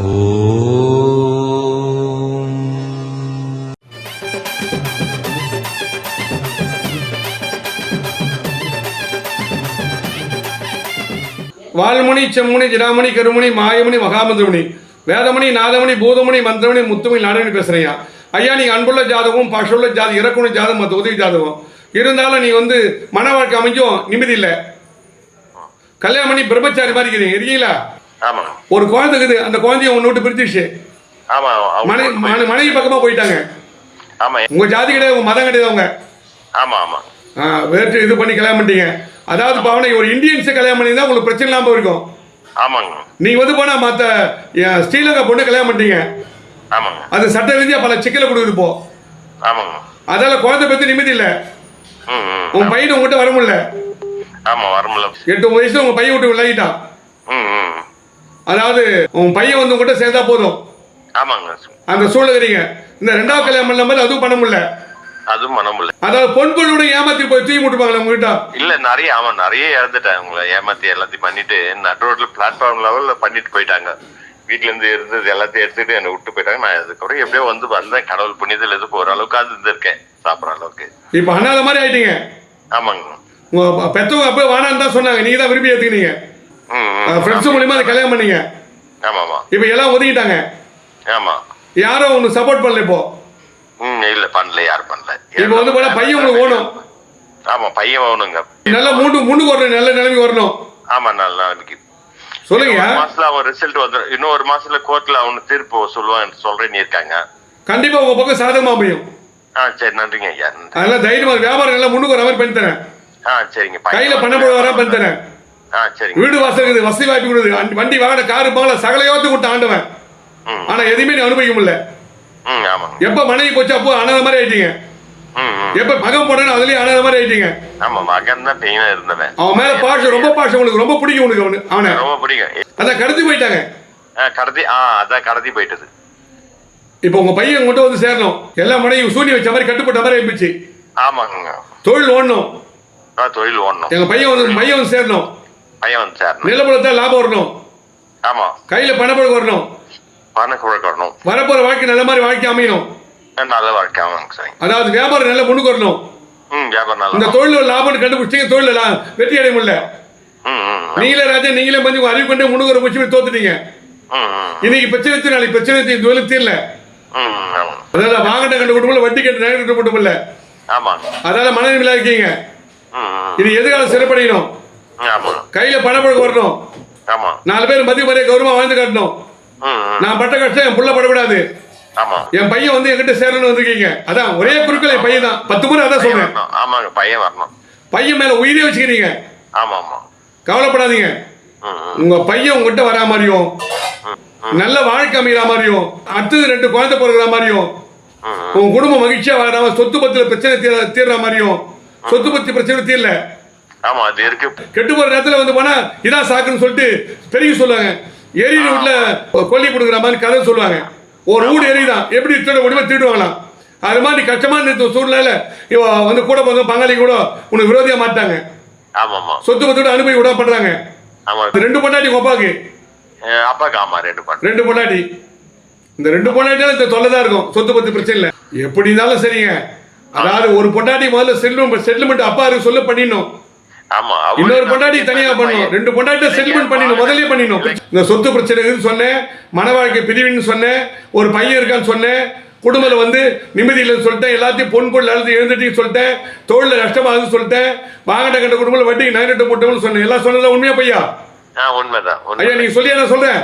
வால்முனி செம்முனி ஜிடாமணி கருமணி மாயமணி மகாமந்திரமணி வேதமணி நாதமணி பூதமணி மந்திரமணி முத்துமணி நாடமணி பேசுறீங்க ஐயா நீ அன்புள்ள ஜாதகம் பசுள்ள ஜாதகம் இறக்குண ஜாதகம் மற்ற உதவி ஜாதகம். இருந்தாலும் நீ வந்து மன வாழ்க்கை அமைஞ்சும் நிம்மதி இல்லை. கல்யாணம் பண்ணி பிரம்மச்சாரி மாதிரி இருக்கிறீங்க இருக்கீங்களா? ஆமாங்க ஒரு குழந்தை இருக்குது அந்த குழந்தைய உன்னை விட்டு பிரிச்சிடுச்சு ஆமா அவங்க மனை மனை- மனைவி பக்கமா போயிட்டாங்க. ஆமா. உங்க ஜாதி கிடையாது உங்க மதம் கிடையாது அவங்க. ஆமா ஆமா. ஆ, வேற்று இது பண்ணி கல்யாணம் பண்ணிட்டீங்க. அதாவது பாவனை ஒரு இந்தியன்ஸை கல்யாணம் பண்ணி தான் உங்களுக்கு பிரச்சனை இல்லாம இருக்கும் ஆமாங்க. நீங்க வந்து போனா மத்த அஹ், ஸ்ரீலங்கா பொண்ணு கல்யாணம் பண்ணிட்டீங்க. ஆமாங்க. அது சட்ட ரீதியா பல சிக்கலை கொடுக்குது இப்போ. ஆமாங்க. அதால குழந்தை பத்தி நிம்மதி இல்ல. உன் பையன் உங்ககிட்ட வர முடியல. ஆமா வரமுல எட்டு ஒன்பது வயசுல உங்க பையன் விட்டு விலகிட்டான். ம் ம். அதாவது உன் பையன் வந்து உங்ககிட்ட சேர்ந்தா போதும். ஆமாங்க. அந்த சூழ்நிலைங்க இந்த ரெண்டாவது கல்யாணம் பண்ண மாதிரி அதுவும் பண்ண முடியல. அதுவும் மனமுல்ல அதாவது பொன் பொண்ணோட ஏமாத்தி போய் தூக்கி முட்டுப்பாங்களே உங்ககிட்ட? இல்ல நிறைய ஆமா நிறைய இறந்துட்டேன் உங்களை. ஏமாத்தி எல்லாத்தையும் பண்ணிட்டு நடு ரோட்ல பிளாட்ஃபார்ம் லெவல்ல பண்ணிட்டு போயிட்டாங்க. வீட்ல இருந்து இருந்தது எல்லாத்தையும் எடுத்துட்டு என்னை விட்டு போயிட்டாங்க. நான் அதுக்கப்புறம் எப்படியோ வந்து வந்தேன். கடவுள் புண்ணியத்தில் எதுக்கு ஓரளவுக்கு அது இருந்திருக்கேன். சாப்பிட்ற அளவுக்கு. இப்ப அண்ணாத மாதிரி ஆயிட்டீங்க. ஆமாங்க. உங்க பெத்தவங்க அப்பவே வேணான்னு தான் சொன்னாங்க. நீங்க தான் விரும்பி ம். ஃப்ரெண்ட்ஸ் மூலியமா அதை கல்யாணம் பண்ணீங்க. ஆமா ஆமா இப்ப எல்லாம் ஒதுக்கிட்டாங்க. ஆமா. யாரும் உனக்கு சப்போர்ட் பண்ணல இப்போ. ம் இல்ல பண்ணல யாரும் பண்ணல. இப்ப வந்து போனா பையன் உங்களுக்கு வேணும். ஆமா பையன் வேணுங்க நல்லா மூண்டு முன்னுக்கு வரணும் நல்ல நிலைமை வரணும். ஆமா நல்லா இருக்கு சொல்லுங்க. மாசத்துல அவன் ரிசல்ட் வந்து இன்னும் ஒரு மாசத்துல கோர்ட்ல அவனு தீர்ப்பு சொல்லுவான் சொல்றேன்னு இருக்காங்க. கண்டிப்பா உங்க பக்கம் சாதகமா அமையும். ஆ சரி நன்றிங்க ஐயா. அதெல்லாம் தைரியமா. வியாபாரம் நல்லா முன்னுக்கு வர மாதிரி பண்ணி தரேன் ஆ சரிங்க கையில பண போட வர பண்ணி தரேன் வீடு வாசல் வசதி வாய்ப்பு கொடுக்குது. வண்டி வாகன காரு பாங்கல சகலையோத்து விட்டு ஆண்டவன். ஆனா எதுவுமே நீ அனுபவிக்க முடியல எப்ப மனைவி போச்சு அப்போ அனாத மாதிரி ஆயிட்டீங்க. எப்ப மகன் போடணும் அதுலயும் அனாத மாதிரி ஆயிட்டீங்க. ஆமா மகன் தான் பெயினா இருந்தவன். அவன் மேல பாஷம் ரொம்ப பாஷம் உனக்கு ரொம்ப பிடிக்கும் உனக்கு அவனு அவனை. ரொம்ப பிடிக்கும். அதான் கடத்தி போயிட்டாங்க. கடத்தி ஆ அதான் கடத்தி போயிட்டது. இப்போ உங்க பையன் கொண்டு வந்து சேரணும். எல்லா மனையும் சூனி வச்ச மாதிரி கட்டுப்பட்ட மாதிரி ஆயிடுச்சு ஆமாங்க. தொழில் ஓடணும். ஆ தொழில் ஓடணும். எங்க பையன் வந்து பையன் வந்து சேரணும். பையன் வந்து சேரணும். நிலப்படத்தை லாபம் வரணும். ஆமா. கையில பணப்பழக்கம் வரணும். பண குழக்கணும் வரப்போற வாழ்க்கை நல்ல மாதிரி வாழ்க்கை அமையணும். நல்ல வாழ்க்கை ஆமாங்க சரிங்க அதாவது வியாபாரம் நல்ல முன்னுக்கு வரணும். ம் வியாபாரம் இந்த நல்லா தொழில் லாபம்னு கண்டுபிடிச்சீங்க தொழில் வெற்றி அடைய முடியல. நீங்களே ராஜா நீங்களே வந்து அறிவு கொண்டு முன்னுக்கு பண்ணி தோத்துட்டீங்க. இன்னைக்கு பிரச்சனை நாளைக்கு பிரச்சனை இந்த தொழில் தீரல? அதாவது வாகன கண்டு கொடுக்கல வட்டி கட்டு நகை மட்டும் ஆமாங்க அதால மனநிலையில இருக்கீங்க. இது எதிர்காலம் சிறப்படையணும். கையில பணப்பழக்கம் வரணும். நாலு பேர் மதிய மரியாதை கௌரவமா வாழ்ந்து காட்டணும். நான் பட்ட கஷ்டம் என் புள்ள படக்கூடாது. என் பையன் வந்து என்கிட்ட சேரணும்னு வந்திருக்கீங்க. அதான் ஒரே குறுக்கள் என் பையன் தான். பத்து முறை அதான் சொல்றேன் ஆமாங்க பையன் வரணும். பையன் மேல உயிரே வச்சுக்கிறீங்க. ஆமா ஆமா. கவலைப்படாதீங்க. உங்க பையன் உங்ககிட்ட வரா மாதிரியும் நல்ல வாழ்க்கை அமைகிற மாதிரியும் அடுத்தது ரெண்டு குழந்தை பிறகுற மாதிரியும். உங்க குடும்பம் மகிழ்ச்சியா வராம சொத்து பத்துல பிரச்சனை தீர தீர்ற மாதிரியும் சொத்து பத்தி பிரச்சனை தீரல. ஆமா அது இருக்கு. கெட்டு போற நேரத்துல வந்து போனா இதான் சாக்குன்னு சொல்லிட்டு பெருகி சொல்லுவாங்க. எரியிற வீட்டுல கொல்லி கொடுக்குற மாதிரி கதை சொல்லுவாங்க. ஒரு வீடு எரியுதான் எப்படி திருட முடியுமா திருடுவாங்களாம். அது மாதிரி கஷ்டமான சூழ்நிலையில இவ வந்து கூட போங்க பங்காளி கூட உனக்கு விரோதியா மாட்டாங்க. சொத்து பத்தோட அனுபவி விட பண்றாங்க. ரெண்டு பொண்டாட்டி அஹ் அப்பாக்கு ஆமா ரெண்டு ரெண்டு பொண்டாட்டி. இந்த ரெண்டு பொண்டாட்டியால இந்த தொல்லை தான் இருக்கும் சொத்து பத்து பிரச்சனை இல்லை எப்படி இருந்தாலும் சரிங்க. அதாவது ஒரு பொண்டாட்டி முதல்ல செட்டில்மெண்ட் செட்டில்மெண்ட் அப்பா இருக்கு சொல்ல பண்ணிடணும். ஆமா இன்னொரு பொண்டாட்டி தனியா பண்ணணும் ரெண்டு பொண்டாட்டி செட்டில்மெண்ட் பண்ணிடணும். முதல்லயே பண்ணிடணும். இந்த சொத்து பிரச்சனை இருக்குன்னு சொன்னேன் மன வாழ்க்கை பிரிவின்னு சொன்னேன் ஒரு பையன் இருக்கான்னு சொன்னேன் குடும்பத்தில் வந்து நிம்மதி இல்லைன்னு சொல்லிட்டேன் எல்லாத்தையும் பொன் பொருள் எழுதி எழுந்துட்டு சொல்லிட்டேன் தொழில் நஷ்டமாகுதுன்னு சொல்லிட்டேன் வாங்கட்ட கண்ட குடும்பத்தில் வட்டிக்கு நகரட்ட போட்டோம்னு சொன்னேன். எல்லாம் சொன்னதா உண்மையா பையா உண்மைதான் உண்மை ஐயா நீங்க சொல்லியா நான் சொல்றேன்?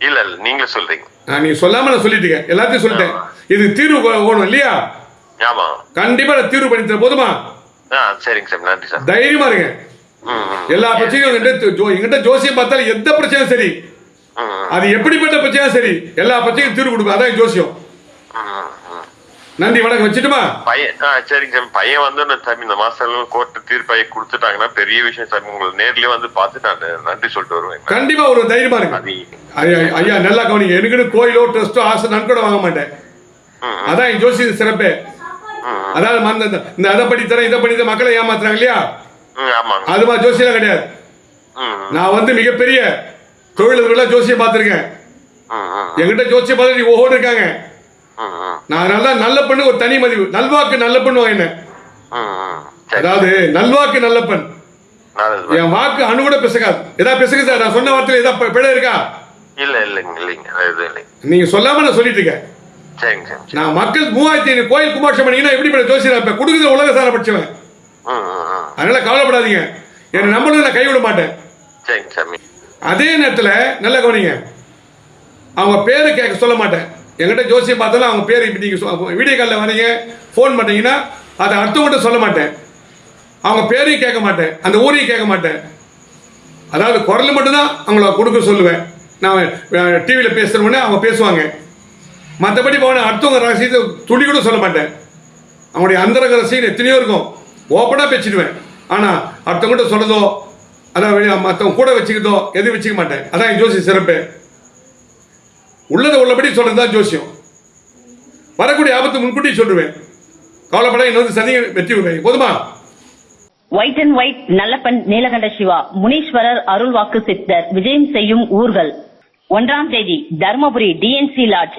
இல்ல இல்ல நீங்களே சொல்றீங்க. நான் நீங்க சொல்லாம நான் சொல்லிட்டீங்க எல்லாத்தையும் சொல்லிட்டேன். இது தீர்வு வேணும் இல்லையா? ஆமா. கண்டிப்பா நான் தீர்வு பண்ணி தரேன் போதுமா? சரிங்க சார் நன்றி சார். தைரியமா இருங்க. எல்லா பிரச்சனையும் எங்கிட்ட ஜோசியம் பார்த்தாலும் எந்த பிரச்சனையும் சரி. அது எப்படிப்பட்ட பிரச்சனையும் சரி. எல்லா பிரச்சனையும் தீர்வு கொடுக்கும். அதான் ஜோசியம். நன்றி வணக்கம். வச்சுட்டுமா? பையன் ஆ சரிங்க சாமி பையன் வந்து நான் சாமி இந்த மாசம் கோர்ட்டு தீர்ப்பை கொடுத்துட்டாங்கன்னா பெரிய விஷயம் சாமி. உங்களை நேர்லயே வந்து பார்த்து நான் நன்றி சொல்லிட்டு வருவேன். கண்டிப்பா ஒரு தைரியமா இருக்கு ஐயா ஐயா நல்லா கவனிங்க. எனக்குன்னு கோயிலோ ட்ரஸ்டோ ஆசை நன்கொடை வாங்க மாட்டேன். அதான் என் ஜோசிய சிறப்பே. அதாவது மந்த- இந்த- அதை பண்ணி தரேன் இதை தரேன் மக்களை ஏமாத்துறாங்க இல்லையா ம், ஆமாங்க. அது மாதிரி ஜோசியம் கிடையாது. நான் வந்து மிகப்பெரிய தொழிலதிபர்களா ஜோசியம் பார்த்திருக்கேன். என்கிட்ட ஜோசிய பார்த்து ஒவ்வொரு இருக்காங்க. ம் ம் நான் நல்லா நல்ல பெண்ணு ஒரு தனி மதிவு நல்வாக்கு நல்ல பண்ணுவாங்க என்ன. அதாவது நல்வாக்கு நல்ல பெண் என் வாக்கு அணு கூட பிசகாது ஏதாவது பிசகு சார் நான் சொன்ன வார்த்தையில ஏதாவது பிழை இருக்கா? இல்ல இல்லைங்க இல்லைங்க. நீங்க சொல்லாம நான் சொல்லிட்டு இருக்கேன். சரிங்க சரி நான் மக்கள் மூவாயிரத்தி ஐநூறு கோயில் கும்பாட்சம் பண்ணீங்கன்னா எப்படி பண்ண ஜோசியர் இருப்பேன் கொடுக்குறது உலக சார படிச்சவன். அதனால கவலைப்படாதீங்க. என்னை நம்பணும் நான் கைவிட மாட்டேன். சரிங்க சாமி. அதே நேரத்தில் நல்ல கவனிங்க. அவங்க பேரை கேட்க சொல்ல மாட்டேன். என்கிட்ட ஜோசியம் பார்த்தாலும் அவங்க பேர் இப்போ நீங்கள் வீடியோ காலில் வரீங்க ஃபோன் பண்ணீங்கன்னா அதை மட்டும் சொல்ல மாட்டேன். அவங்க பேரையும் கேட்க மாட்டேன். அந்த ஊரையும் கேட்க மாட்டேன். அதாவது குரல் மட்டும்தான் அவங்கள கொடுக்க சொல்லுவேன். நான் டிவியில் பேசுகிறோன்னே அவங்க பேசுவாங்க. மற்றபடி போன அடுத்தவங்க ரகசியத்தை துளி கூட சொல்ல மாட்டேன். அவங்களுடைய அந்தரங்க ரசிகன் எத்தனையோ இருக்கும். ஓப்பனாக பேசிடுவேன். ஆனால் அடுத்தவங்கிட்ட சொல்றதோ அதான் மற்றவங்க கூட வச்சுக்கிறதோ எதுவும் வச்சுக்க மாட்டேன். அதான் என் ஜோசி சிறப்பு. உள்ளதை உள்ளபடி சொல்கிறது தான் ஜோசியம். வரக்கூடிய ஆபத்து முன்கூட்டி சொல்லுவேன். கவலைப்பட என்ன வந்து சனி வெற்றி விடுவேன் போதுமா? White and white Nallappan Neelakanda Siva. Muneeswarar அருள்வாக்கு சித்தர். விஜயம் செய்யும் ஊர்கள். ஒன்றாம் தேதி தருமபுரி டிஎன்சி லாட்ஜ்